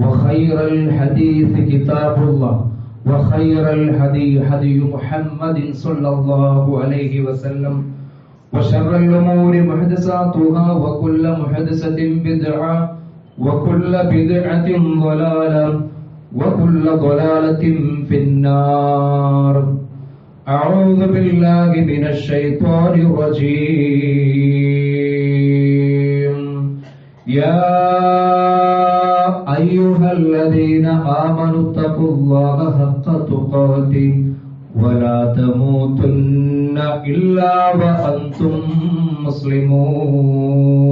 وخير الحديث كتاب الله وخير الهدي هدي محمد صلى الله عليه وسلم. وشر الأمور محدثاتها وكل محدثة بدعة وكل بدعة ضلالة وكل ضلالة في النار. أعوذ بالله من الشيطان الرجيم. يا أيها الذين آمنوا اتقوا الله حق تقاته ولا تموتن إلا وأنتم مسلمون.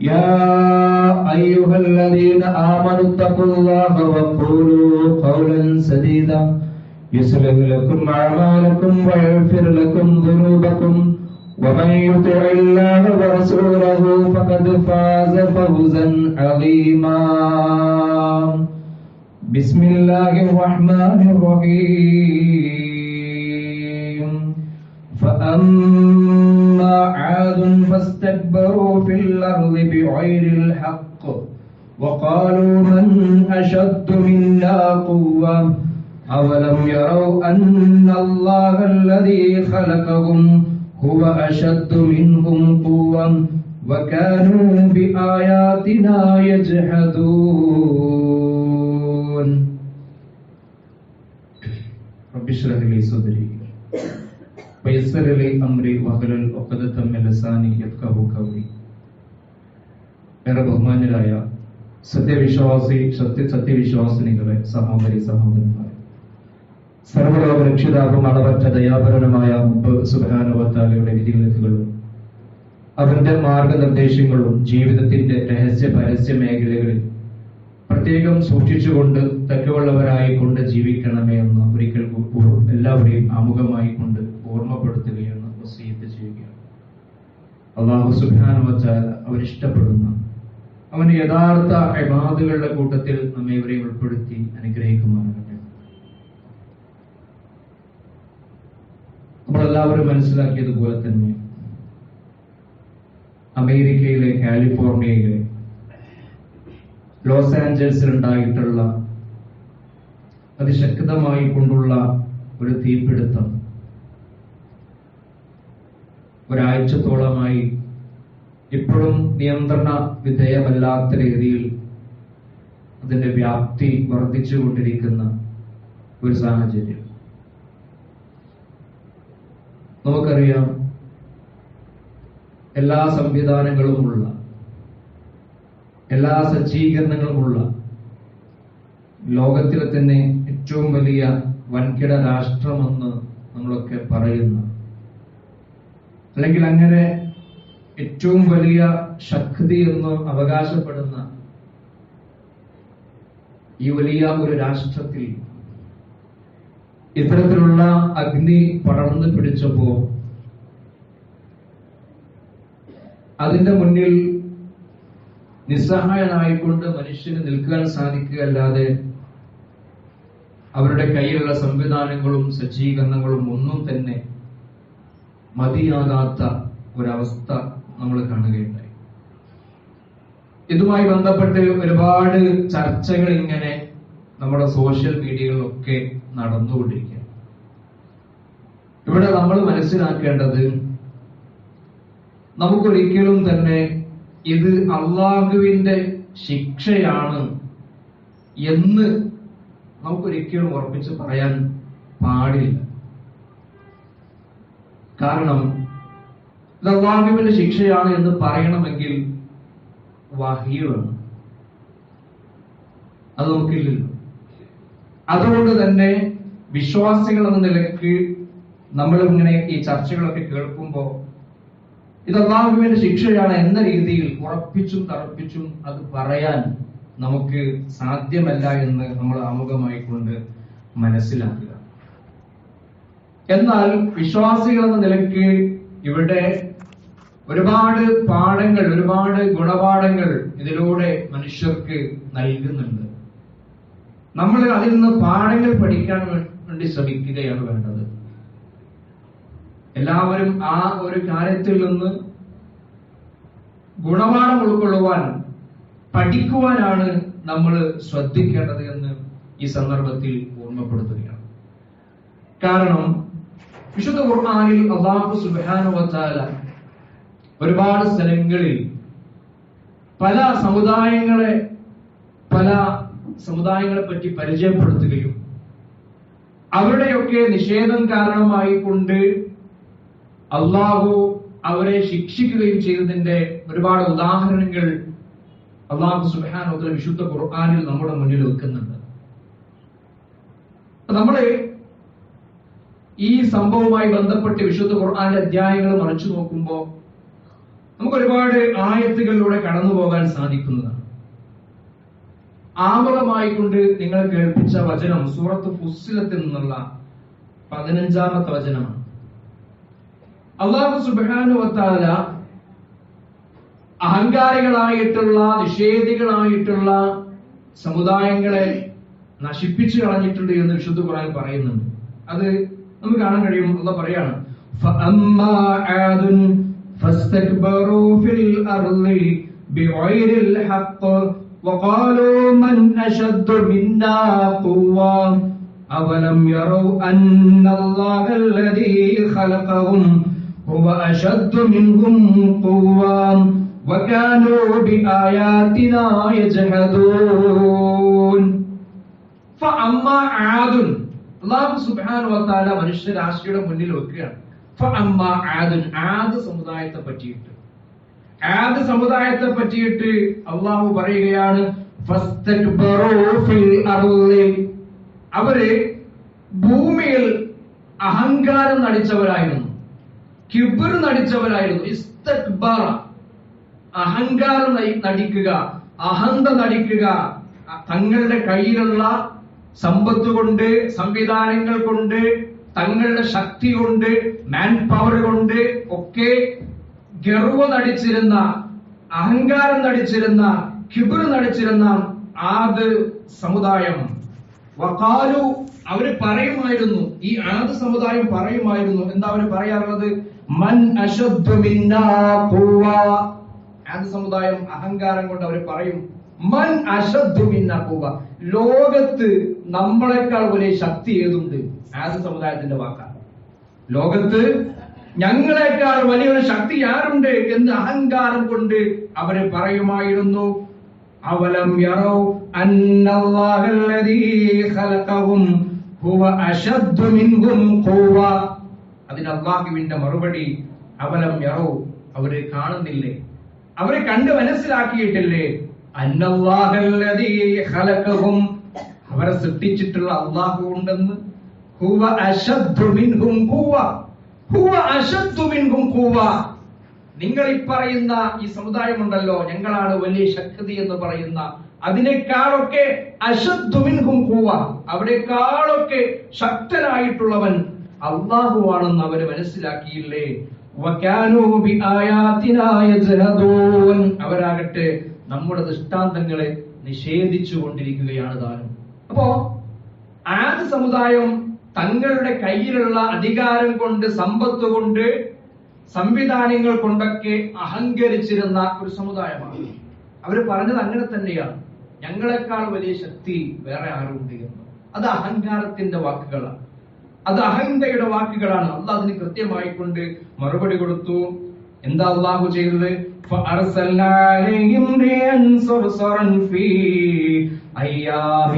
يا أيها الذين آمنوا اتقوا الله وقولوا قولا سديدا. يصلح لكم أعمالكم ويغفر لكم ذنوبكم. ومن يطع الله ورسوله فقد فاز فوزا عظيما. بسم الله الرحمن الرحيم. فأما عاد فاستكبروا في الأرض بغير الحق وقالوا من أشد منا قوة؟ أولم يروا أن الله الذي خلقهم هو أشد منهم قوة وكانوا بآياتنا يجحدون رب اشرح لي صدري ويسر لي أمري واحلل عقدة من لساني يفقهوا قولي ഏറെ ബഹുമാന്യരായ സത്യവിശ്വാസി സത്യ സത്യവിശ്വാസിനികളെ സഹോദരി സഹോദരന്മാരെ സർവലോക രക്ഷിതാവും അളവറ്റ ദയാപരനുമായ മുമ്പ് സുബാനുവത്താലയുടെ വിധിവിലക്കുകളും അവന്റെ മാർഗനിർദ്ദേശങ്ങളും ജീവിതത്തിന്റെ രഹസ്യ പരസ്യ മേഖലകളിൽ പ്രത്യേകം സൂക്ഷിച്ചുകൊണ്ട് തെക്കുള്ളവരായി കൊണ്ട് ജീവിക്കണമേ എന്ന് ഒരിക്കൽ എല്ലാവരെയും ആമുഖമായി കൊണ്ട് ഓർമ്മപ്പെടുത്തുകയാണ് വസീത്ത് ചെയ്യുകയാണ്. അള്ളാഹു സുബാനുവത്താല അവരിഷ്ടപ്പെടുന്ന അവന് യഥാർത്ഥ അബാദുകളുടെ കൂട്ടത്തിൽ നമ്മെ ഇവരെയും ഉൾപ്പെടുത്തി അനുഗ്രഹിക്കുമാറാകട്ടെ. നമ്മളെല്ലാവരും മനസ്സിലാക്കിയതുപോലെ തന്നെ അമേരിക്കയിലെ കാലിഫോർണിയയിലെ ലോസ് ആഞ്ചൽസിൽ ഉണ്ടായിട്ടുള്ള അതിശക്തമായി കൊണ്ടുള്ള ഒരു തീപിടുത്തം ഒരാഴ്ചത്തോളമായി ഇപ്പോഴും നിയന്ത്രണ വിധേയമല്ലാത്ത രീതിയിൽ അതിന്റെ വ്യാപ്തി വർദ്ധിച്ചുകൊണ്ടിരിക്കുന്ന ഒരു സാഹചര്യം. നമുക്കറിയാം എല്ലാ സംവിധാനങ്ങളുമുള്ള എല്ലാ സജ്ജീകരണങ്ങളുമുള്ള ലോകത്തിലെ തന്നെ ഏറ്റവും വലിയ വൻകിട രാഷ്ട്രമെന്ന് നമ്മളൊക്കെ പറയുന്ന അല്ലെങ്കിൽ അങ്ങനെ ഏറ്റവും വലിയ ശക്തി എന്ന് അവകാശപ്പെടുന്ന ഈ വലിയ ഒരു രാഷ്ട്രത്തിൽ ഇത്തരത്തിലുള്ള അഗ്നി പടർന്നു പിടിച്ചപ്പോ അതിന്റെ മുന്നിൽ നിസ്സഹായനായിക്കൊണ്ട് മനുഷ്യന് നിൽക്കാൻ സാധിക്കുകയല്ലാതെ അവരുടെ കയ്യിലുള്ള സംവിധാനങ്ങളും സജ്ജീകരണങ്ങളും ഒന്നും തന്നെ മതിയാകാത്ത ഒരവസ്ഥ നമ്മൾ കാണുകയുണ്ടായി. ഇതുമായി ബന്ധപ്പെട്ട് ഒരുപാട് ചർച്ചകൾ ഇങ്ങനെ നമ്മുടെ സോഷ്യൽ മീഡിയകളിലൊക്കെ നടന്നുകൊണ്ടിരിക്കുക ഇവിടെ നമ്മൾ മനസ്സിലാക്കേണ്ടത് നമുക്കൊരിക്കലും തന്നെ ഇത് അള്ളാഹുവിന്റെ ശിക്ഷയാണ് എന്ന് നമുക്കൊരിക്കലും ഉറപ്പിച്ച് പറയാൻ പാടില്ല. കാരണം ഇത് അള്ളാഹുവിന്റെ ശിക്ഷയാണ് എന്ന് പറയണമെങ്കിൽ വഹീ വേണം അത് നമുക്കില്ലല്ലോ. അതുകൊണ്ട് തന്നെ വിശ്വാസികൾ എന്ന നിലയ്ക്ക് നമ്മൾ ഇങ്ങനെ ഈ ചർച്ചകളൊക്കെ കേൾക്കുമ്പോൾ ഇത് അള്ളാഹുവിന്റെ ശിക്ഷയാണ് എന്ന രീതിയിൽ ഉറപ്പിച്ചും തറപ്പിച്ചും അത് പറയാൻ നമുക്ക് സാധ്യമല്ല എന്ന് നമ്മൾ ആമുഖമായി കൊണ്ട് മനസ്സിലാക്കുക. എന്നാൽ വിശ്വാസികൾ എന്ന നിലയ്ക്ക് ഇവിടെ ഒരുപാട് പാഠങ്ങൾ ഒരുപാട് ഗുണപാഠങ്ങൾ ഇതിലൂടെ മനുഷ്യർക്ക് നൽകുന്നുണ്ട്. നമ്മൾ അതിൽ നിന്ന് പാഠങ്ങൾ പഠിക്കാൻ വേണ്ടി ശ്രമിക്കുകയാണ് വേണ്ടത്. എല്ലാവരും ആ ഒരു കാര്യത്തിൽ നിന്ന് ഗുണപാഠം ഉൾക്കൊള്ളുവാൻ പഠിക്കുവാനാണ് നമ്മൾ ശ്രദ്ധിക്കേണ്ടത് എന്ന് ഈ സന്ദർഭത്തിൽ ഓർമ്മപ്പെടുത്തുകയാണ്. കാരണം വിശുദ്ധ ഖുർആനിൽ അള്ളാഹു സുബ്ഹാനഹു വതആല ഒരുപാട് സ്ഥലങ്ങളിൽ പല സമുദായങ്ങളെ പല സമുദായങ്ങളെ പറ്റി പരിചയപ്പെടുത്തുകയും അവരുടെയൊക്കെ നിഷേധം കാരണമായി കൊണ്ട് അള്ളാഹു അവരെ ശിക്ഷിക്കുകയും ചെയ്തതിന്റെ ഒരുപാട് ഉദാഹരണങ്ങൾ അള്ളാഹു സുബാനോത്ര വിശുദ്ധ ഖുർആാനിൽ നമ്മുടെ മുന്നിൽ വെക്കുന്നുണ്ട്. നമ്മൾ ഈ സംഭവവുമായി ബന്ധപ്പെട്ട് വിശുദ്ധ ഖുർആാന്റെ അധ്യായങ്ങൾ മറിച്ചു നോക്കുമ്പോൾ നമുക്ക് ഒരുപാട് ആയത്തുകളിലൂടെ കടന്നു പോകാൻ സാധിക്കുന്നതാണ്. ആമുഖമായി കൊണ്ട് നിങ്ങൾ കേൾപ്പിച്ച വചനം സൂറത്ത് ഫുസ്സിലത്തിൽ നിന്നുള്ള പതിനഞ്ചാമത്തെ വചനമാണ് അള്ളാഹു സുബാനുവത്താല അഹങ്കാരികളായിട്ടുള്ള നിഷേധികളായിട്ടുള്ള സമുദായങ്ങളെ നശിപ്പിച്ചു കളഞ്ഞിട്ടുണ്ട് എന്ന് വിശുദ്ധ ഖുർആൻ പറയുന്നുണ്ട് അത് നമുക്ക് കാണാൻ കഴിയും അല്ല പറയാണ് فأما عاد فاستكبروا في الأرض بغير الحق وقالوا من أشد منا قوة أولم يروا أن الله الذي خلقهم هو أشد منهم قوة وكانوا بآياتنا يجحدون فأما عاد അള്ളാഹു സുബ്ഹാനഹു വതആല മനുഷ്യരാശിയുടെ മുന്നിൽ വെക്കുകയാണ് ഫഅമ്മ ആദുൻ ആദ് സമുദായത്തെ പറ്റിയിട്ട് ആദ് സമുദായത്തെ പറ്റിയിട്ട് അള്ളാഹു പറയുകയാണ് അവർ ഭൂമിയിൽ അഹങ്കാരം നടിച്ചവരായിരുന്നു. കിബിർ നടിച്ചവരായിരുന്നു. ഇസ്തക്ബറ. അഹങ്കാരം നടിക്കുക അഹന്ത നടിക്കുക തങ്ങളുടെ കയ്യിലുള്ള സമ്പത്ത് കൊണ്ട് സംവിധാനങ്ങൾ കൊണ്ട് തങ്ങളുടെ ശക്തി കൊണ്ട് മാൻ പവർ കൊണ്ട് ഒക്കെ ഗർവ നടിച്ചിരുന്ന അഹങ്കാരം നടിച്ചിരുന്ന കിബിർ നടിച്ചിരുന്ന ആദ് സമുദായം. വക്കാലു അവർ പറയുമായിരുന്നു ഈ ആദ് സമുദായം പറയുമായിരുന്നു. എന്താ അവർ പറയാറുള്ളത്? മൻ ആദ് സമുദായം അഹങ്കാരം കൊണ്ട് അവർ പറയും മൻ അശദ്ദു മിന്നാ ഖുവ. ലോകത്ത് നമ്മളെക്കാൾ വലിയ ശക്തി ഏതുണ്ട്? ആദ് സമുദായത്തിന്റെ വാക്കാണ്. ലോകത്ത് ഞങ്ങളെക്കാൾ വലിയൊരു ശക്തി ആരുണ്ട് എന്ന് അഹങ്കാരം കൊണ്ട് അവർ പറയുമായിരുന്നു. അവലം യറൗ ഹുവ മിൻഹും ഖുവ. മറുപടി അവലം യറോ അവർ കാണുന്നില്ലേ? അവരെ കണ്ട് മനസ്സിലാക്കിയിട്ടില്ലേ? അന്നല്ലാഹല്ലദീ ഖലഖഹും അവരെ സൃഷ്ടിച്ചിട്ടുള്ള അള്ളാഹു ഉണ്ടെന്ന്. ഹുവ അശദ്ദു മിൻഹും ഖുവ. നിങ്ങൾ ഈ പറയുന്ന ഈ സമുദായമുണ്ടല്ലോ ഞങ്ങളാണ് വലിയ ശക്തി എന്ന് പറയുന്ന. അതിനേക്കാളൊക്കെ അശദ്ദു കൂവ. അവിടേക്കാളൊക്കെ ശക്തനായിട്ടുള്ളവൻ അള്ളാഹുവാണെന്ന് അവർ മനസ്സിലാക്കിയില്ലേ? അവരാകട്ടെ നമ്മുടെ ദൃഷ്ടാന്തങ്ങളെ നിഷേധിച്ചു കൊണ്ടിരിക്കുകയാണ് താനും. അപ്പോ ആദ്യ സമുദായം തങ്ങളുടെ കയ്യിലുള്ള അധികാരം കൊണ്ട് സമ്പത്ത് കൊണ്ട് സംവിധാനങ്ങൾ കൊണ്ടൊക്കെ അഹങ്കരിച്ചിരുന്ന ഒരു സമുദായമാണ്. അവർ പറഞ്ഞത് അങ്ങനെ തന്നെയാണ്. ഞങ്ങളെക്കാൾ വലിയ ശക്തി വേറെ ആരുണ്ട് എന്ന്. അത് അഹങ്കാരത്തിന്റെ വാക്കുകളാണ്. അത് അഹന്തയുടെ വാക്കുകളാണ്. അല്ല അതിന് കൃത്യമായി മറുപടി കൊടുത്തു. എന്താ അള്ളാഹു ചെയ്തത് فأرسلنا عليهم ريحا صرصرا في أيام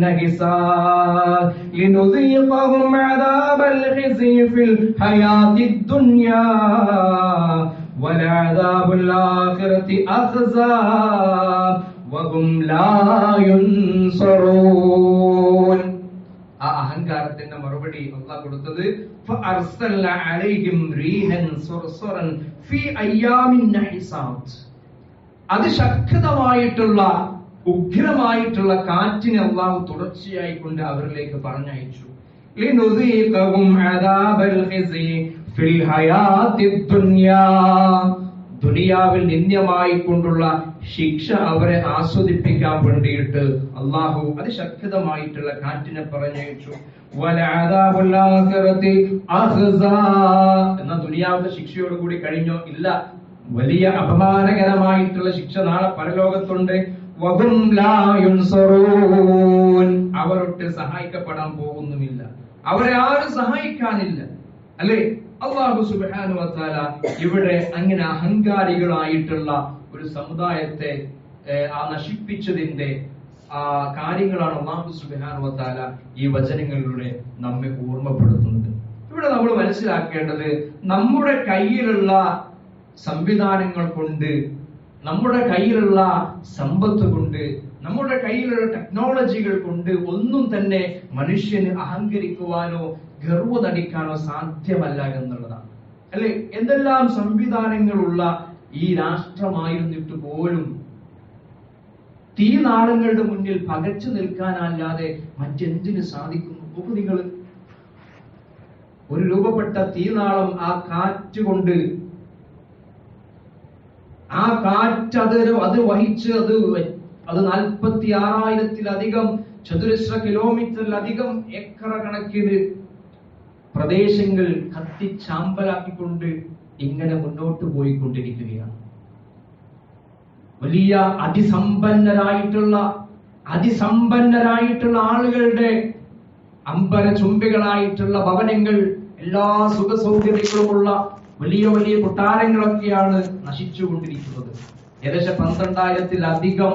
نحسات لنذيقهم عذاب الخزي في الحياة الدنيا ولعذاب الآخرة أخزى وهم لا ينصرون ആ അഹങ്കാരത്തിന്റെ മറുപടി അള്ളാഹ് കൊടുത്തത് അതിശക്തമായിട്ടുള്ള ഉഗ്രമായിട്ടുള്ള കാറ്റിനെ അള്ളാഹു തുടർച്ചയായി കൊണ്ട് അവരിലേക്ക് പറഞ്ഞയച്ചു. ദുനിയാവിൽ നിന്ദ്യമായിക്കൊണ്ടുള്ള ശിക്ഷ അവരെ ആസ്വദിപ്പിക്കാൻ വേണ്ടിയിട്ട് അള്ളാഹു അതിശക്തമായിട്ടുള്ള കാറ്റിനെ പറഞ്ഞയച്ചു. എന്ന ദുനിയാവിന്റെ ശിക്ഷയോട് കൂടി കഴിഞ്ഞോ? ഇല്ല. വലിയ അപമാനകരമായിട്ടുള്ള ശിക്ഷ നാളെ പരലോകത്തുണ്ട്. അവരൊട്ട് സഹായിക്കപ്പെടാൻ പോകുന്നുമില്ല. അവരെ ആരും സഹായിക്കാനില്ല. അല്ലേ? അള്ളാഹു സുബാനു വത്താല ഇവിടെ അങ്ങനെ അഹങ്കാരികളായിട്ടുള്ള ഒരു സമുദായത്തെ ആ നശിപ്പിച്ചതിന്റെ ആ കാര്യങ്ങളാണ് അള്ളാഹു സുബ്ഹാനഹു ഈ വചനങ്ങളിലൂടെ നമ്മെ ഓർമ്മപ്പെടുത്തുന്നത്. ഇവിടെ നമ്മൾ മനസ്സിലാക്കേണ്ടത് നമ്മുടെ കയ്യിലുള്ള സംവിധാനങ്ങൾ കൊണ്ട് നമ്മുടെ കയ്യിലുള്ള സമ്പത്ത് കൊണ്ട് നമ്മുടെ കയ്യിലുള്ള ടെക്നോളജികൾ കൊണ്ട് ഒന്നും തന്നെ മനുഷ്യന് അഹങ്കരിക്കുവാനോ ഗർവ നടിക്കാനോ സാധ്യമല്ല എന്നുള്ളതാണ്. അല്ലെ? എന്തെല്ലാം സംവിധാനങ്ങളുള്ള ഈ രാഷ്ട്രമായിരുന്നിട്ട് പോലും തീനാളങ്ങളുടെ മുന്നിൽ പകച്ചു നിൽക്കാനല്ലാതെ മറ്റെന്തിനു സാധിക്കുന്നു? നോക്കൂ നിങ്ങൾ. ഒരു രൂപപ്പെട്ട തീനാളം ആ കാറ്റ് കൊണ്ട് ആ കാറ്റ് അത് അത് വഹിച്ച് അത് അത് നാൽപ്പത്തി ആറായിരത്തിലധികം ചതുരശ്ര കിലോമീറ്ററിലധികം ഏക്കറ കണക്കിന് പ്രദേശങ്ങൾ കത്തിച്ചാമ്പലാക്കിക്കൊണ്ട് ഇങ്ങനെ മുന്നോട്ട് പോയിക്കൊണ്ടിരിക്കുകയാണ്. വലിയ അതിസമ്പന്നരായിട്ടുള്ള അതിസമ്പന്നരായിട്ടുള്ള ആളുകളുടെ അമ്പര ചുംബികളായിട്ടുള്ള ഭവനങ്ങൾ എല്ലാ സുഖ സൗകര്യങ്ങളുമുള്ള വലിയ വലിയ കൊട്ടാരങ്ങളൊക്കെയാണ് നശിച്ചുകൊണ്ടിരിക്കുന്നത്. ഏകദേശം പന്ത്രണ്ടായിരത്തിലധികം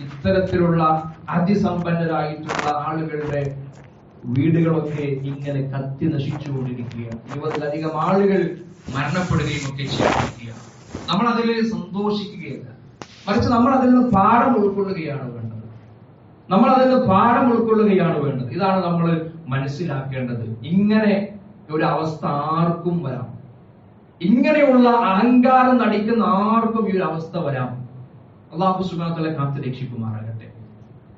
ഇത്തരത്തിലുള്ള അതിസമ്പന്നരായിട്ടുള്ള ആളുകളുടെ വീടുകളൊക്കെ ഇങ്ങനെ കത്തി നശിച്ചുകൊണ്ടിരിക്കുകയാണ്. ഇരുപതിലധികം ആളുകൾ മരണപ്പെടുകയും ഒക്കെ ചെയ്യുകയാണ് നമ്മൾ അതിൽ സന്തോഷിക്കുകയല്ല. മറിച്ച് നമ്മൾ അതിൽ നിന്ന് പാഠം ഉൾക്കൊള്ളുകയാണ് വേണ്ടത്. നമ്മൾ അതിൽ നിന്ന് പാഠം ഉൾക്കൊള്ളുകയാണ് വേണ്ടത്. ഇതാണ് നമ്മൾ മനസ്സിലാക്കേണ്ടത്. ഇങ്ങനെ ഒരു അവസ്ഥ ആർക്കും വരാം. ഇങ്ങനെയുള്ള അഹങ്കാരം നടിക്കുന്ന ആർക്കും ഈ ഒരു അവസ്ഥ വരാം. അള്ളാഹു സുബാത്തലെ കാത്തു രക്ഷിക്കുമാറാകട്ടെ.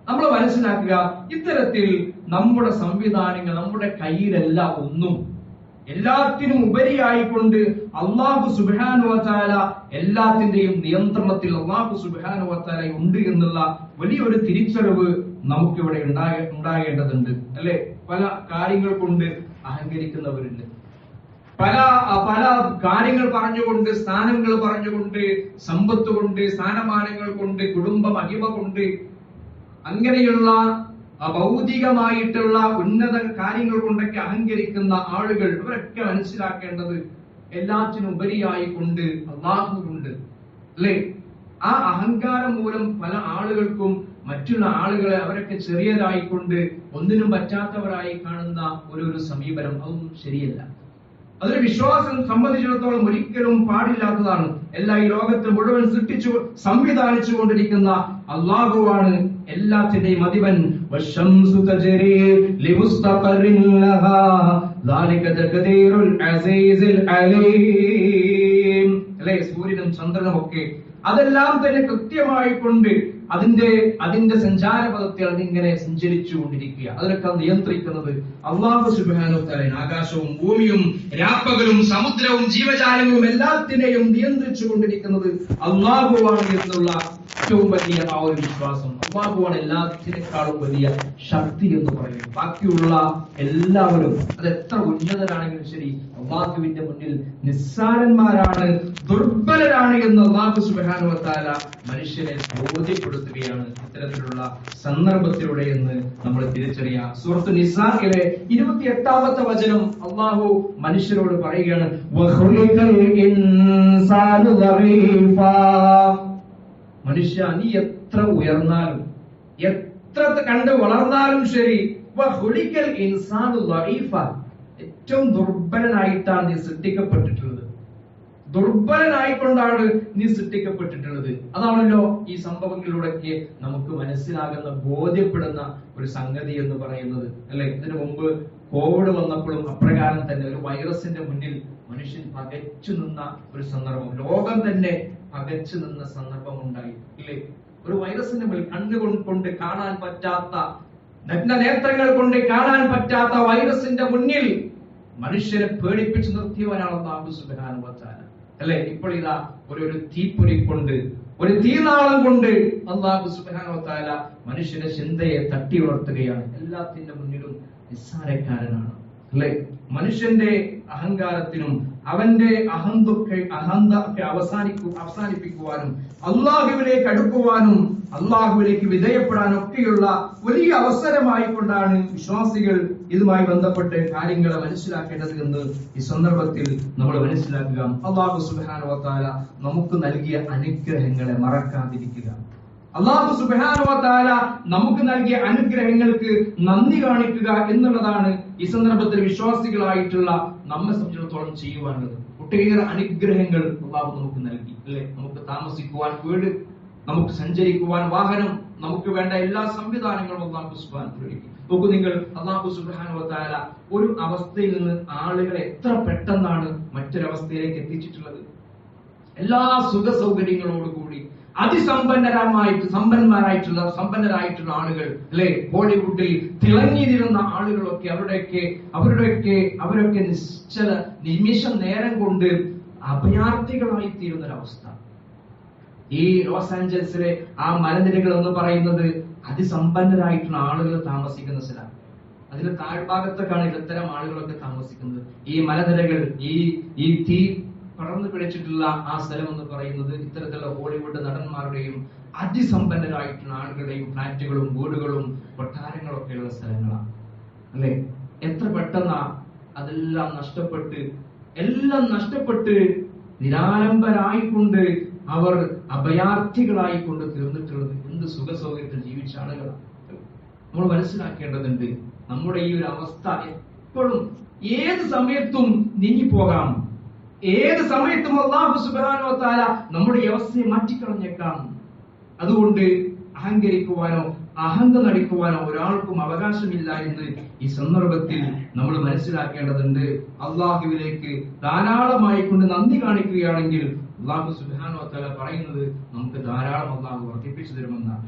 നമ്മൾ മനസ്സിലാക്കുക ഇത്തരത്തിൽ നമ്മുടെ സംവിധാനങ്ങൾ നമ്മുടെ കയ്യിലല്ല ഒന്നും എല്ലാത്തിനും ഉപരിയായിക്കൊണ്ട് അള്ളാഹു സുബാനുവത്താല എല്ലാത്തിന്റെയും നിയന്ത്രണത്തിൽ അള്ളാഹു സുബാനുവത്താല ഉണ്ട് എന്നുള്ള വലിയൊരു തിരിച്ചറിവ് നമുക്കിവിടെ ഉണ്ടായ ഉണ്ടാകേണ്ടതുണ്ട്. അല്ലെ? പല കാര്യങ്ങൾ കൊണ്ട് അഹങ്കരിക്കുന്നവരുണ്ട്. പല പല കാര്യങ്ങൾ പറഞ്ഞുകൊണ്ട് സ്ഥാനങ്ങൾ പറഞ്ഞുകൊണ്ട് സമ്പത്ത് കൊണ്ട് സ്ഥാനമാനങ്ങൾ കൊണ്ട് കുടുംബ മഹിമ കൊണ്ട് അങ്ങനെയുള്ള ഭൗതികമായിട്ടുള്ള ഉന്നത കാര്യങ്ങൾ കൊണ്ടൊക്കെ അഹങ്കരിക്കുന്ന ആളുകൾ ഇവരൊക്കെ മനസ്സിലാക്കേണ്ടത് എല്ലാറ്റിനും ഉപരിയായി കൊണ്ട് അള്ളാഹുണ്ട് അല്ലേ? ആ അഹങ്കാരം മൂലം പല ആളുകൾക്കും മറ്റുള്ള ആളുകളെ അവരൊക്കെ ചെറിയതായിക്കൊണ്ട് ഒന്നിനും പറ്റാത്തവരായി കാണുന്ന ഒരു ഒരു സമീപനം അതൊന്നും ശരിയല്ല. അതൊരു വിശ്വാസം സംബന്ധിച്ചിടത്തോളം ഒരിക്കലും പാടില്ലാത്തതാണ്. എല്ലാ ഈ ലോകത്ത് മുഴുവൻ സൃഷ്ടിച്ചു സംവിധാനിച്ചു കൊണ്ടിരിക്കുന്ന അള്ളാഹുവാണ് എല്ലാത്തിന്റെയും അധിപൻ. വശംസു തജ്രി ലിമുസ്തഖറിൻ ലഹാ ذلك تقدير العزيز العليم അല്ലേ സൂര്യനും ചന്ദ്രനും ഒക്കെ അതെല്ലാം തന്നെ കൃത്യമായി കൊണ്ട് അതിന്റെ അതിന്റെ സഞ്ചാരപഥത്തിൽ അതിങ്ങനെ സഞ്ചരിച്ചു കൊണ്ടിരിക്കുക അതിനൊക്കെ നിയന്ത്രിക്കുന്നത് അള്ളാഹു സുബാനു തലൻ ആകാശവും ഭൂമിയും രാപ്പകലും സമുദ്രവും ജീവജാലങ്ങളും എല്ലാത്തിനെയും നിയന്ത്രിച്ചു കൊണ്ടിരിക്കുന്നത് അള്ളാഹുവാണ് എന്നുള്ള ഏറ്റവും വലിയ ആ ഒരു വിശ്വാസം. അള്ളാഹുവാണ് എല്ലാത്തിനേക്കാളും വലിയ ശക്തി എന്ന് പറയും ബാക്കിയുള്ള എല്ലാവരും അത് എത്ര ഉന്നതരാണെങ്കിലും ശരി അള്ളാഹുവിന്റെ മുന്നിൽ നിസ്സാരന്മാരാണ് ദുർബലരാണ് എന്ന് അള്ളാഹു സുബാനുവത്താല മനുഷ്യനെ ബോധ്യപ്പെടുത്തുകയാണ് ഇത്തരത്തിലുള്ള സന്ദർഭത്തിലൂടെ എന്ന് നമ്മൾ തിരിച്ചറിയാം സുഹൃത്ത് നിസാഖിലെ ഇരുപത്തി എട്ടാമത്തെ വചനം അള്ളാഹു മനുഷ്യരോട് പറയുകയാണ്. മനുഷ്യ നീ എത്ര ഉയർന്നാലും എത്ര കണ്ട് വളർന്നാലും ശരി ഇൻസാനു. ഏറ്റവും ദുർബലനായിട്ടാണ് നീ സൃഷ്ടിക്കപ്പെട്ടിട്ടുള്ളത് ദുർബലനായിക്കൊണ്ടാണ് നീ സൃഷ്ടിക്കപ്പെട്ടിട്ടുള്ളത്. അതാണല്ലോ ഈ സംഭവങ്ങളിലൂടെയൊക്കെ നമുക്ക് മനസ്സിലാകുന്ന ബോധ്യപ്പെടുന്ന ഒരു സംഗതി എന്ന് പറയുന്നത്. അല്ലെ? ഇതിനു മുമ്പ് കോവിഡ് വന്നപ്പോഴും അപ്രകാരം തന്നെ ഒരു വൈറസിന്റെ മുന്നിൽ മനുഷ്യൻ പകച്ചു നിന്ന ഒരു സന്ദർഭം ലോകം തന്നെ പകച്ചു നിന്ന സന്ദർഭം ഉണ്ടായി അല്ലേ? ഒരു വൈറസിന്റെ മുന്നിൽ കണ്ണുകൊണ്ട് കൊണ്ട് കാണാൻ പറ്റാത്ത നഗ്ന നേത്രങ്ങൾ കൊണ്ട് കാണാൻ പറ്റാത്ത വൈറസിന്റെ മുന്നിൽ മനുഷ്യരെ പേടിപ്പിച്ചു നിർത്തിയവനാണ് വ തആല അല്ലെ? ഇപ്പോൾ ഇതാ ഒരു ഒരു തീപ്പൊരി കൊണ്ട് ഒരു തീനാളം കൊണ്ട് അള്ളാഹു സുബാനോത്താല മനുഷ്യന്റെ ചിന്തയെ തട്ടി ഉണർത്തുകയാണ്. എല്ലാത്തിന്റെ മുന്നിലും നിസ്സാരക്കാരനാണ്. അല്ലെ? മനുഷ്യന്റെ അഹങ്കാരത്തിനും അവന്റെ അഹന്തൊക്കെ അഹന്ത ഒക്കെ അവസാനിക്കു അവസാനിപ്പിക്കുവാനും അള്ളാഹുവിലേക്ക് അടുക്കുവാനും അള്ളാഹുവിലേക്ക് വിധേയപ്പെടാനും ഒക്കെയുള്ള വലിയ അവസരമായി കൊണ്ടാണ് വിശ്വാസികൾ ഇതുമായി ബന്ധപ്പെട്ട് കാര്യങ്ങളെ മനസ്സിലാക്കേണ്ടത് എന്ന് ഈ സന്ദർഭത്തിൽ നമ്മൾ മനസ്സിലാക്കുക അള്ളാഹു സുബാനുവത്താല നമുക്ക് നൽകിയ അനുഗ്രഹങ്ങളെ മറക്കാതിരിക്കുക. അള്ളാഹു സുബാനുവത്താല നമുക്ക് നൽകിയ അനുഗ്രഹങ്ങൾക്ക് നന്ദി കാണിക്കുക എന്നുള്ളതാണ് ഈ സന്ദർഭത്തിൽ വിശ്വാസികളായിട്ടുള്ള നമ്മെ സംബന്ധിച്ചിടത്തോളം ചെയ്യുവാനുള്ളത്. ഒട്ടേറെ അനുഗ്രഹങ്ങൾ അള്ളാഹു നമുക്ക് നൽകി അല്ലെ? നമുക്ക് താമസിക്കുവാൻ വീട് നമുക്ക് സഞ്ചരിക്കുവാൻ വാഹനം നമുക്ക് വേണ്ട എല്ലാ സംവിധാനങ്ങളും അള്ളാഹു സുബാൻ ഒരുക്കി. നോക്കൂ നിങ്ങൾ അള്ളാഹു സുബാനുവത്താല ഒരു അവസ്ഥയിൽ നിന്ന് ആളുകളെ എത്ര പെട്ടെന്നാണ് മറ്റൊരവസ്ഥയിലേക്ക് എത്തിച്ചിട്ടുള്ളത്? എല്ലാ സുഖ സൗകര്യങ്ങളോടുകൂടി അതിസമ്പന്നരമായിട്ട് സമ്പന്നന്മാരായിട്ടുള്ള സമ്പന്നരായിട്ടുള്ള ആളുകൾ അല്ലെ? ബോളിവുഡിൽ തിളങ്ങിയിരുന്ന ആളുകളൊക്കെ അവരുടെയൊക്കെ അവരുടെയൊക്കെ അവരൊക്കെ നിശ്ചല നിമിഷം നേരം കൊണ്ട് അഭയാർത്ഥികളായി തീരുന്ന ഒരവസ്ഥ ഈ ലോസ് ആഞ്ചൽസിലെ ആ മലനിരകൾ എന്ന് പറയുന്നത് അതിസമ്പന്നരായിട്ടുള്ള ആളുകൾ താമസിക്കുന്ന സ്ഥലമാണ് അതിന്റെ താഴ്ഭാഗത്തൊക്കെയാണ് ഇത്തരം ആളുകളൊക്കെ താമസിക്കുന്നത്. ഈ മലനിരകൾ ഈ ഈ തീ പടർന്നു പിടിച്ചിട്ടുള്ള ആ സ്ഥലം എന്ന് പറയുന്നത് ഇത്തരത്തിലുള്ള ഹോളിവുഡ് നടന്മാരുടെയും അതിസമ്പന്നരായിട്ടുള്ള ആളുകളുടെയും ഫ്ലാറ്റുകളും വീടുകളും കൊട്ടാരങ്ങളും ഉള്ള സ്ഥലങ്ങളാണ്. അല്ലെ? എത്ര പെട്ടെന്നാ അതെല്ലാം നഷ്ടപ്പെട്ട് എല്ലാം നഷ്ടപ്പെട്ട് നിരാലംബരായിക്കൊണ്ട് അവർ അഭയാർത്ഥികളായിക്കൊണ്ട് തീർന്നിട്ടുള്ളത് എന്ത് സുഖ സൗകര്യത്തിൽ ജീവിച്ച ആളുകളാണ് നമ്മൾ മനസ്സിലാക്കേണ്ടതുണ്ട് നമ്മുടെ ഈ ഒരു അവസ്ഥ എപ്പോഴും ഏത് സമയത്തും നീങ്ങിപ്പോകാം. ഏത് സമയത്തും അള്ളാഹു സുബാനോ താല നമ്മുടെ അവസ്ഥയെ മാറ്റിക്കളഞ്ഞേക്കാം. അതുകൊണ്ട് അഹങ്കരിക്കുവാനോ അഹങ്ക നടിക്കുവാനോ ഒരാൾക്കും അവകാശമില്ല എന്ന് ഈ സന്ദർഭത്തിൽ നമ്മൾ മനസ്സിലാക്കേണ്ടതുണ്ട്. അള്ളാഹുവിലേക്ക് ധാരാളമായി കൊണ്ട് നന്ദി കാണിക്കുകയാണെങ്കിൽ അള്ളാഹു സുബാനോ തല പറയുന്നത് നമുക്ക് ധാരാളം അള്ളാഹു വർദ്ധിപ്പിച്ചു തരുമെന്ന.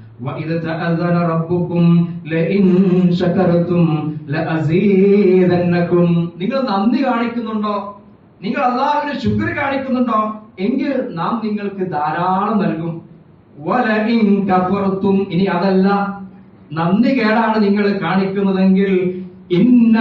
നിങ്ങൾ നന്ദി കാണിക്കുന്നുണ്ടോ? നിങ്ങൾ അള്ളാഹുവിനെ ശുക്ർ കാണിക്കുന്നുണ്ടോ? എങ്കിൽ നാം നിങ്ങൾക്ക് ധാരാളം നൽകും. കഫറത്തും ഇനി അതല്ല. നന്ദി കേടാണ് നിങ്ങൾ കാണിക്കുന്നതെങ്കിൽ ഇന്ന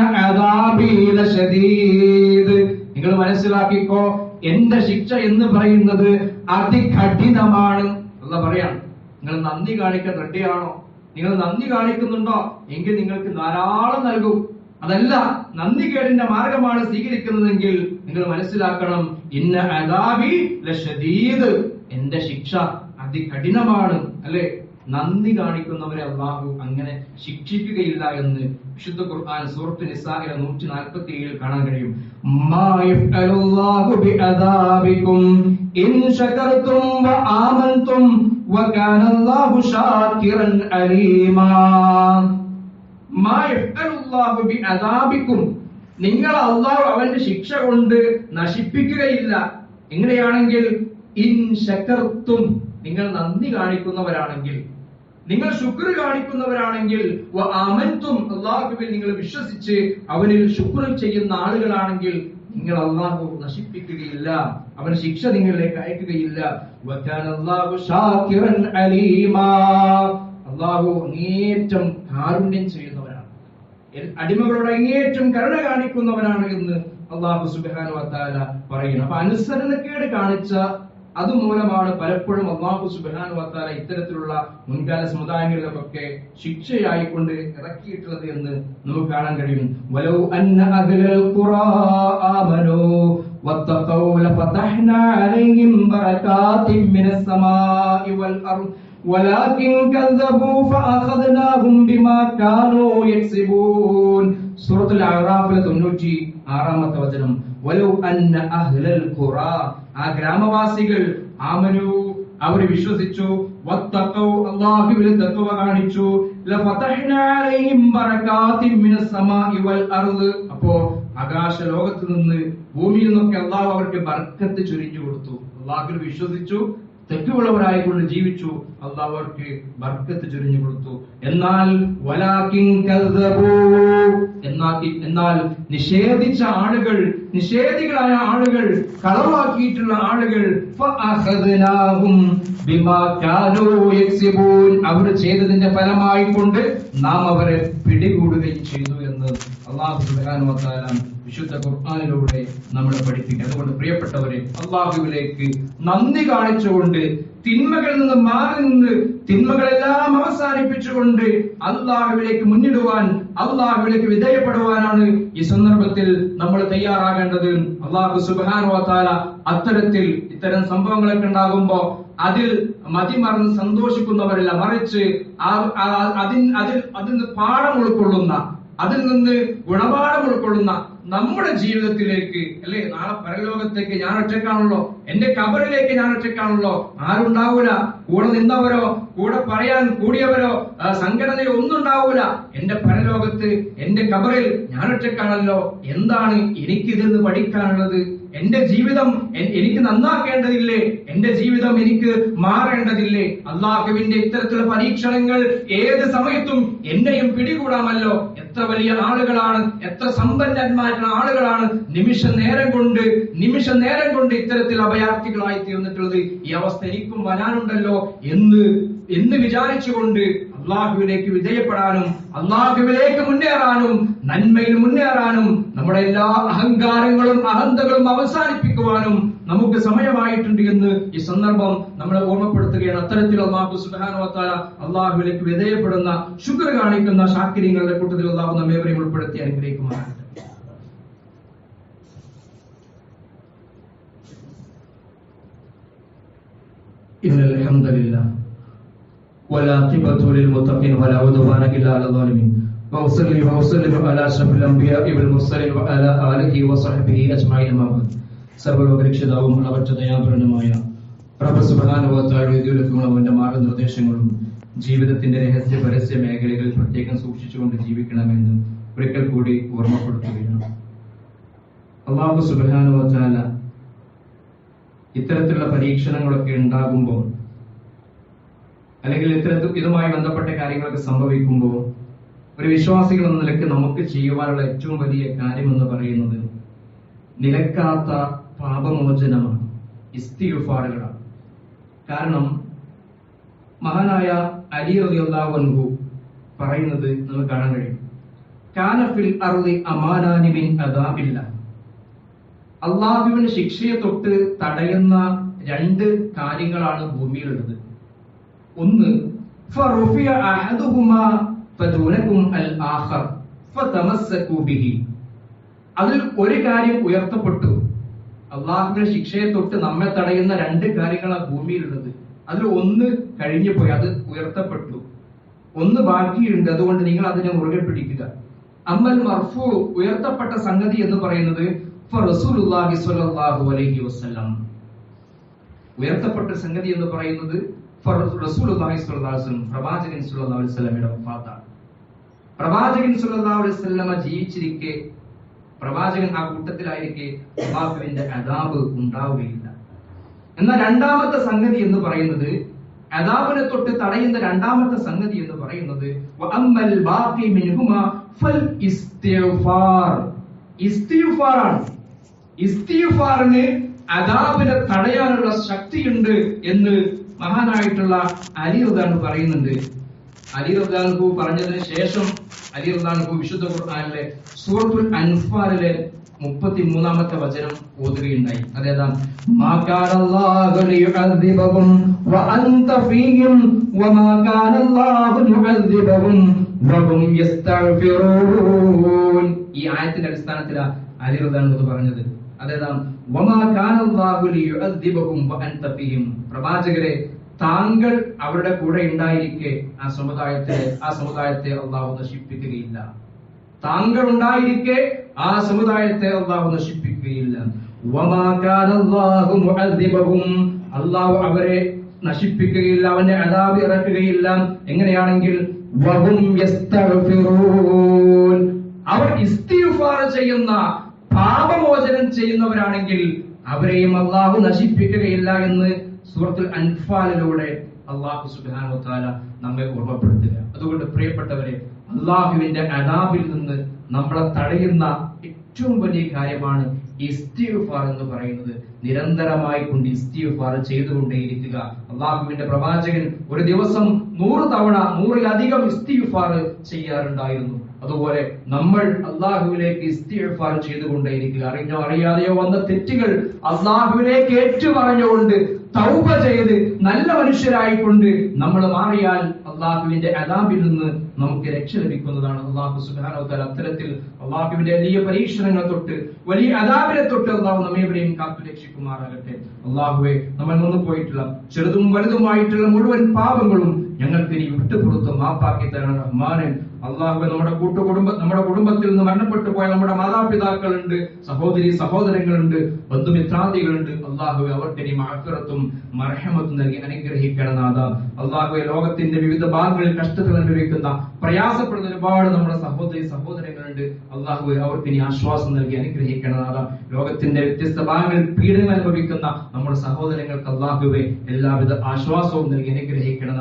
നിങ്ങൾ മനസ്സിലാക്കിക്കോ എന്റെ ശിക്ഷ എന്ന് പറയുന്നത് അതികഠിനമാണ് അല്ല പറയാണ്. നിങ്ങൾ നന്ദി കാണിക്കാൻ റെഡിയാണോ? നിങ്ങൾ നന്ദി കാണിക്കുന്നുണ്ടോ? എങ്കിൽ നിങ്ങൾക്ക് ധാരാളം നൽകും. അതല്ല നന്ദി കേടിന്റെ മാർഗമാണ് സ്വീകരിക്കുന്നതെങ്കിൽ നിങ്ങൾ മനസ്സിലാക്കണം ഇന്ന അദാബി ലശദീദ് എന്റെ ശിക്ഷ അതികഠിനമാണ് അല്ലെ? നന്ദി കാണിക്കുന്നവരെ അള്ളാഹു അങ്ങനെ ശിക്ഷിക്കുകയില്ല എന്ന് വിശുദ്ധ ഖുർആൻ സൂറത്ത് നിസാഹിലെ നൂറ്റി നാൽപ്പത്തി ഏഴിൽ കാണാൻ കഴിയും നിങ്ങൾ അള്ളാഹു അവന്റെ ശിക്ഷ കൊണ്ട് നശിപ്പിക്കുകയില്ല. എങ്ങനെയാണെങ്കിൽ ഇൻ ശകർത്തും നിങ്ങൾ നന്ദി കാണിക്കുന്നവരാണെങ്കിൽ നിങ്ങൾ ശുക്ർ കാണിക്കുന്നവരാണെങ്കിൽ അമൻത്തും അള്ളാഹുവിൽ നിങ്ങൾ വിശ്വസിച്ച് അവനിൽ ശുക്ർ ചെയ്യുന്ന ആളുകളാണെങ്കിൽ നിങ്ങൾ അള്ളാഹു നശിപ്പിക്കുകയില്ല അവൻ ശിക്ഷ നിങ്ങളിലേക്ക് അയക്കുകയില്ല. അള്ളാഹു അങ്ങേറ്റം കാരുണ്യം ചെയ്യുന്നവനാണ്. എൽ- അടിമകളോട് അങ്ങേറ്റം കരുണ കാണിക്കുന്നവനാണ് എന്ന് അള്ളാഹു സുബാനു പറയുന്നു. അപ്പൊ അനുസരണക്കേട് കാണിച്ച അതുമൂലമാണ് പലപ്പോഴും അള്ളാഹു സുബാനു വത്താല ഇത്തരത്തിലുള്ള മുൻകാല സമുദായങ്ങളിലൊക്കെ ശിക്ഷയായിക്കൊണ്ട് ഇറക്കിയിട്ടുള്ളത് എന്ന് നമുക്ക് കാണാൻ കഴിയും വലൗ അന്ന അഹ്ലൽ ഖുറാ ആമനൂ വത്തഖൗ ലഫതഹ്നാ അലൈഹിം ബറകാത്തിൻ മിനസ് സമാഇ വൽ അർദ് ولكن كذبوا فأخذناهم بما كانوا يكسبون سورة الأعراف തൊണ്ണൂറ്റി ആറാമത്തെ വചനം ആ ഗ്രാമവാസികൾ ആമനു അവർ വിശ്വസിച്ചു അല്ലാഹുവിൽ തഖ്വ കാണിച്ചു. അപ്പോ ആകാശ ലോകത്ത് നിന്ന് ഭൂമിയിൽ നിന്നൊക്കെ അള്ളാഹു അവർക്ക് ബർക്കത്ത് ചൊരിഞ്ഞു കൊടുത്തു. അള്ളാഹുവിൽ വിശ്വസിച്ചു തെറ്റുള്ളവരായിക്കൊണ്ട് ജീവിച്ചു അള്ളാഹു അവർക്ക് ബർക്കത്ത് ചൊരിഞ്ഞു കൊടുത്തു. എന്നാൽ വലാകിൻ എന്നാൽ നിഷേധിച്ച ആളുകൾ നിഷേധികളായ ആളുകൾ കളവാക്കിയിട്ടുള്ള ആളുകൾ അവർ ചെയ്തതിന്റെ ഫലമായി കൊണ്ട് നാം അവരെ പിടികൂടുകയും ചെയ്തു എന്ന് അള്ളാഹു വിശുദ്ധ ഖുർആനിലൂടെ നമ്മൾ പഠിപ്പിക്കുക അതുകൊണ്ട് പ്രിയപ്പെട്ടവരെ അള്ളാഹുവിലേക്ക് നന്ദി കാണിച്ചുകൊണ്ട് തിന്മകളിൽ നിന്ന് മാറി നിന്ന് തിന്മകളെല്ലാം അവസാനിപ്പിച്ചുകൊണ്ട് അള്ളാഹുവിലേക്ക് മുന്നിടുവാൻ അള്ളാഹുവിലേക്ക് വിധേയപ്പെടുവാനാണ് ഈ സന്ദർഭത്തിൽ നമ്മൾ തയ്യാറാകേണ്ടത്. അള്ളാഹു സുബാനുവത്താല അത്തരത്തിൽ ഇത്തരം സംഭവങ്ങളൊക്കെ ഉണ്ടാകുമ്പോ അതിൽ മതിമറന്ന് സന്തോഷിക്കുന്നവരല്ല മറിച്ച് അതിൽ അതിൽ അതിൽ നിന്ന് പാഠം ഉൾക്കൊള്ളുന്ന അതിൽ നിന്ന് ഗുണപാഠം ഉൾക്കൊള്ളുന്ന നമ്മുടെ ജീവിതത്തിലേക്ക് അല്ലെ? നാളെ പരലോകത്തേക്ക് ഞാൻ ഒറ്റക്കാണല്ലോ എന്റെ കബറിലേക്ക് ഞാൻ ഒറ്റക്കാണല്ലോ ആരുണ്ടാവൂല. കൂടെ നിന്നവരോ കൂടെ പറയാൻ കൂടിയവരോ സംഘടനയോ ഒന്നും ഉണ്ടാവൂല. എന്റെ പരലോകത്ത് എന്റെ കബറിൽ ഞാൻ ഒറ്റക്കാണല്ലോ എന്താണ് എനിക്ക് ഇതിൽ നിന്ന് പഠിക്കാനുള്ളത്? എന്റെ ജീവിതം എനിക്ക് നന്നാക്കേണ്ടതില്ലേ? എന്റെ ജീവിതം എനിക്ക് മാറേണ്ടതില്ലേ? അള്ളാഹുവിന്റെ ഇത്തരത്തിലുള്ള പരീക്ഷണങ്ങൾ ഏത് സമയത്തും എന്നെയും പിടികൂടാമല്ലോ. എത്ര വലിയ ആളുകളാണ് എത്ര സമ്പന്നന്മാരുള്ള ആളുകളാണ് നിമിഷ നേരം കൊണ്ട് നിമിഷ നേരം കൊണ്ട് ഇത്തരത്തിൽ അഭയാർത്ഥികളായി തീർന്നിട്ടുള്ളത്. ഈ അവസ്ഥ എനിക്കും വരാനുണ്ടല്ലോ എന്ന് എന്ന് വിചാരിച്ചുകൊണ്ട് അള്ളാഹുവിലേക്ക് വിധേയപ്പെടാനും അള്ളാഹുവിലേക്ക് മുന്നേറാനും നന്മയിൽ മുന്നേറാനും നമ്മുടെ എല്ലാ അഹങ്കാരങ്ങളും അഹന്തകളും അവസാനിപ്പിക്കുവാനും നമുക്ക് സമയമായിട്ടുണ്ട് എന്ന് ഈ സന്ദർഭം നമ്മളെ ഓർമ്മപ്പെടുത്തുകയാണ് അത്തരത്തിൽ അള്ളാഹു സുബാനുവത്താല അള്ളാഹുവിലേക്ക് വിധേയപ്പെടുന്ന ശുക്ർ കാണിക്കുന്ന ശാക്രിയങ്ങളുടെ കൂട്ടത്തിൽ അള്ളാഹു നമ്മേവരെയും ഉൾപ്പെടുത്തി അനുഗ്രഹിക്കുമാറാകട്ടെ إن الحمد لله والعاقبة للمتقين ولا عدوان إلا على الظالمين وأصلي وأسلم على أشرف الأنبياء والمرسلين وعلى آله وصحبه أجمعين أما بعد സർവലോകരക്ഷിതാവും അളവറ്റ ദയാപരനുമായ പ്രഭു സുബാനുഭവത്തായുടെ വിദ്യുലക്കങ്ങളും അവന്റെ മാർഗനിർദ്ദേശങ്ങളും ജീവിതത്തിന്റെ രഹസ്യ പരസ്യ മേഖലകൾ പ്രത്യേകം സൂക്ഷിച്ചുകൊണ്ട് ജീവിക്കണമെന്ന് ഒരിക്കൽ കൂടി ഓർമ്മപ്പെടുത്തുകയാണ്. അള്ളാഹു സുബാനുഭവത്താല ഇത്തരത്തിലുള്ള പരീക്ഷണങ്ങളൊക്കെ ഉണ്ടാകുമ്പോൾ അല്ലെങ്കിൽ ഇത്തരത്തിൽ ഇതുമായി ബന്ധപ്പെട്ട കാര്യങ്ങളൊക്കെ സംഭവിക്കുമ്പോൾ ഒരു വിശ്വാസികൾ എന്ന നിലയ്ക്ക് നമുക്ക് ചെയ്യുവാനുള്ള ഏറ്റവും വലിയ കാര്യം എന്ന് പറയുന്നത് നിലക്കാത്ത പാപമോചനമാണ്. ഇസ്തിയുഫാറുകളാണ് കാരണം മഹാനായ അലി അൻഹു പറയുന്നത് നമുക്ക് കാണാൻ കഴിയും. കാനഫിൽ അറുതി അമാനാനിമിൻ മിൻ അദാബില്ല. അള്ളാഹുവിന് ശിക്ഷയെ തൊട്ട് തടയുന്ന രണ്ട് കാര്യങ്ങളാണ് ഭൂമിയിലുള്ളത്. ഒന്ന് അതിൽ ഒരു കാര്യം ഉയർത്തപ്പെട്ടു. അള്ളാഹുവിന്റെ ശിക്ഷയെ തൊട്ട് നമ്മെ തടയുന്ന രണ്ട് കാര്യങ്ങളാണ് ഭൂമിയിലുള്ളത്. അതിൽ ഒന്ന് കഴിഞ്ഞു പോയി അത് ഉയർത്തപ്പെട്ടു. ഒന്ന് ബാക്കിയുണ്ട് അതുകൊണ്ട് നിങ്ങൾ അതിനെ മുറുകെ പിടിക്കുക. അമ്മൽ മർഫു ഉയർത്തപ്പെട്ട സംഗതി എന്ന് പറയുന്നത് അലൈഹി ഉയർത്തപ്പെട്ട സംഗതി എന്ന് പറയുന്നത് പ്രവാചകൻ സ്വല്ലല്ലാഹു അലൈഹി പ്രവാചകൻ സ്വല്ലല്ലാഹു അലൈഹി ജീവിച്ചിരിക്കെ പ്രവാചകൻ ആ കൂട്ടത്തിലായിരിക്കെ അള്ളാഹുവിന്റെ അതാബ് ഉണ്ടാവുകയില്ല. എന്നാൽ രണ്ടാമത്തെ സംഗതി എന്ന് പറയുന്നത് അതാബിനെ തൊട്ട് തടയുന്ന രണ്ടാമത്തെ സംഗതി എന്ന് പറയുന്നത് അദാബിനെ തടയാനുള്ള ശക്തിയുണ്ട് എന്ന് മഹാനായിട്ടുള്ള അലി റദാൻ പറയുന്നുണ്ട്. അലി റദാൻ പറഞ്ഞതിന് ശേഷം അലി റദാൻഹു വിശുദ്ധ ഖുർആനിലെ സൂറത്തുൽ അൻഫാലിലെ മുപ്പത്തി മൂന്നാമത്തെ വചനം ഓതുകയുണ്ടായി. അതേതാ? ഈ ആയത്തിന്റെ അടിസ്ഥാനത്തിലാ അലി റദാൻഹു പറഞ്ഞത്. അതേതാ? പ്രവാചകരെ താങ്കൾ അവരുടെ കൂടെ ഉണ്ടായിരിക്കെ ആ സമുദായത്തെ ആ സമുദായത്തെ അള്ളാഹു നശിപ്പിക്കുകയില്ല. താങ്കൾ ഉണ്ടായിരിക്കെ ആ സമുദായത്തെ അള്ളാഹു നശിപ്പിക്കുകയില്ല. അള്ളാഹു അവരെ നശിപ്പിക്കുകയില്ല അവന്റെ അതാവ് ഇറക്കുകയില്ല. എങ്ങനെയാണെങ്കിൽ അവർ ഇസ്തിഗ്ഫാർ ചെയ്യുന്ന പാപമോചനം ചെയ്യുന്നവരാണെങ്കിൽ അവരെയും അള്ളാഹു നശിപ്പിക്കുകയില്ല എന്ന് സൂറത്തുൽ അൻഫാലിലൂടെ അള്ളാഹു സുബാനു താല നമ്മെ ഓർമ്മപ്പെടുത്തുക. അതുകൊണ്ട് പ്രിയപ്പെട്ടവരെ അള്ളാഹുവിന്റെ അദാബിൽ നിന്ന് നമ്മളെ തടയുന്ന ഏറ്റവും വലിയ കാര്യമാണ് ഇസ്തിഫാർ എന്ന് പറയുന്നത്. നിരന്തരമായി കൊണ്ട് ഇസ്തിഫാർ ചെയ്തുകൊണ്ടേയിരിക്കുക. അള്ളാഹുവിന്റെ പ്രവാചകൻ ഒരു ദിവസം നൂറ് തവണ നൂറിലധികം ഇസ്തിഫാർ ചെയ്യാറുണ്ടായിരുന്നു. അതുപോലെ നമ്മൾ അള്ളാഹുവിലേക്ക് ഇസ്തിഫാർ ചെയ്തുകൊണ്ടേയിരിക്കുക. അറിഞ്ഞോ അറിയാതെയോ വന്ന തെറ്റുകൾ അള്ളാഹുവിലേക്ക് ഏറ്റുപറഞ്ഞുകൊണ്ട് തൗബ ചെയ്ത് നല്ല മനുഷ്യരായിക്കൊണ്ട് നമ്മൾ മാറിയാൽ അള്ളാഹുവിന്റെ അദാബിൽ നിന്ന് നമുക്ക് രക്ഷ ലഭിക്കുന്നതാണ് അള്ളാഹു സുബാനോത്തൽ അത്തരത്തിൽ അള്ളാഹുവിന്റെ വലിയ പരീക്ഷണങ്ങൾ തൊട്ട് വലിയ അദാബിനെ തൊട്ട് അള്ളാഹു നമ്മേവരെയും കാത്തു രക്ഷിക്കുമാറാകട്ടെ. അള്ളാഹുവെ നമ്മൾ നിന്ന് പോയിട്ടുള്ള ചെറുതും വലുതുമായിട്ടുള്ള മുഴുവൻ പാപങ്ങളും ഞങ്ങൾക്ക് ഇനി വിട്ടുപുറത്ത് മാപ്പാക്കി തരണം റഹ്മാനെ അള്ളാഹു നമ്മുടെ കൂട്ടുകുടുംബ നമ്മുടെ കുടുംബത്തിൽ നിന്ന് മരണപ്പെട്ടു പോയ നമ്മുടെ മാതാപിതാക്കളുണ്ട് സഹോദരി സഹോദരങ്ങളുണ്ട് ബന്ധുമിത്രാദികളുണ്ട്. അള്ളാഹുവെ അവർക്ക് ഇനി മാക്കറത്തും മർഹമത്തും നൽകി അനുഗ്രഹിക്കണനാഥ അള്ളാഹു ലോകത്തിന്റെ വിവിധ ഭാഗങ്ങളിൽ കഷ്ടത്തിൽ അനുഭവിക്കുന്ന പ്രയാസപ്പെടുന്ന ഒരുപാട് നമ്മുടെ സഹോദരി സഹോദരങ്ങളുണ്ട്. അള്ളാഹുവെ അവർക്ക് ഇനി ആശ്വാസം നൽകി അനുഗ്രഹിക്കണനാഥ ലോകത്തിന്റെ വ്യത്യസ്ത ഭാഗങ്ങളിൽ പീഡനം അനുഭവിക്കുന്ന നമ്മുടെ സഹോദരങ്ങൾക്ക് അള്ളാഹുവെ എല്ലാവിധ ആശ്വാസവും നൽകി അനുഗ്രഹിക്കണം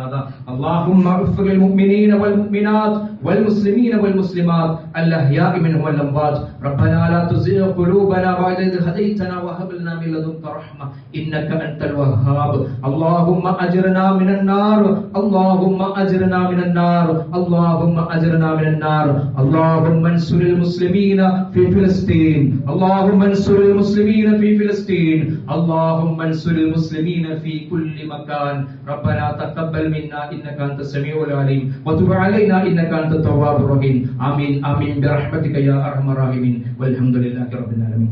നാഥ. والمسلمين والمسلمات الأحياء منهم والأموات. ربنا لا تزغ قلوبنا بعد إذ هديتنا وهب لنا من لدنك رحمة إنك أنت الوهاب اللهم أجرنا من النار اللهم أجرنا من النار اللهم أجرنا من النار اللهم انصر المسلمين في فلسطين اللهم انصر المسلمين في فلسطين اللهم انصر المسلمين في كل مكان ربنا تقبل منا إنك أنت السميع العليم وتب علينا إنك أنت التواب الرحيم آمين آمين برحمتك يا أرحم الراحمين والحمد لله رب العالمين